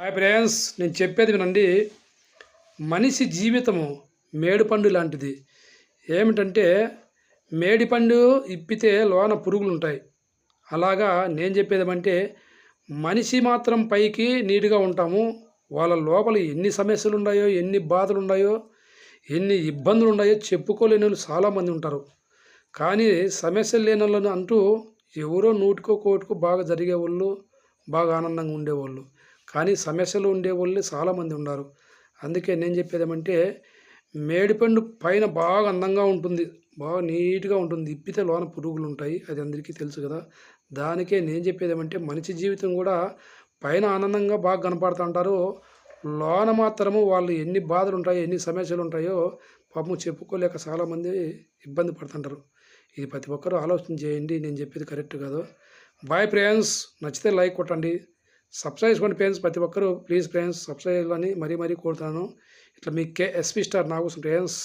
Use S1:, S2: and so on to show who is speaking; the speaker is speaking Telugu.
S1: హాయ్ ఫ్రెండ్స్ నేను చెప్పేది వినండి. మనిషి జీవితము మేడిపండు లాంటిది. ఏమిటంటే మేడిపండు ఇప్పితే లోన పురుగులు ఉంటాయి అలాగా నేను చెప్పేది ఏమంటే మనిషి మాత్రం పైకి నీట్గా ఉంటాము. వాళ్ళ లోపల ఎన్ని సమస్యలు ఉన్నాయో ఎన్ని బాధలు ఉన్నాయో ఎన్ని ఇబ్బందులు ఉన్నాయో చెప్పుకోలేని వాళ్ళు చాలామంది ఉంటారు. కానీ సమస్యలు లేని వాళ్ళని అంటూ ఎవరో నూటికో కోటికో బాగా జరిగేవాళ్ళు బాగా ఆనందంగా ఉండేవాళ్ళు. కానీ సమస్యలు ఉండేవాళ్ళు చాలామంది ఉన్నారు. అందుకే నేను చెప్పేది ఏమంటే మేడిపండు పైన బాగా అందంగా ఉంటుంది. బాగా నీట్గా ఉంటుంది. ఇప్పితే లోన పురుగులు ఉంటాయి. అది అందరికీ తెలుసు కదా. దానికే నేను చెప్పేది ఏమంటే మనిషి జీవితం కూడా పైన ఆనందంగా బాగా కనపడుతుంటారు లోన మాత్రము వాళ్ళు ఎన్ని బాధలు ఉంటాయో ఎన్ని సమస్యలు ఉంటాయో పాపం చెప్పుకోలేక చాలామంది ఇబ్బంది పడుతుంటారు. ఇది ప్రతి ఒక్కరూ ఆలోచన చేయండి. నేను చెప్పేది కరెక్ట్ కాదు. బాయ్ ఫ్రెండ్స్ నచ్చితే లైక్ కొట్టండి. సబ్స్క్రైబ్ చేసుకోండి ఫ్రెండ్స్ ప్రతి ఒక్కరూ ప్లీజ్ ఫ్రెండ్స్ సబ్స్క్రైబ్ అని మరీ మరీ కోరుతున్నాను. ఇట్లా మీ కే ఎస్పీ స్టార్ నాగోసం ఫ్రెండ్స్.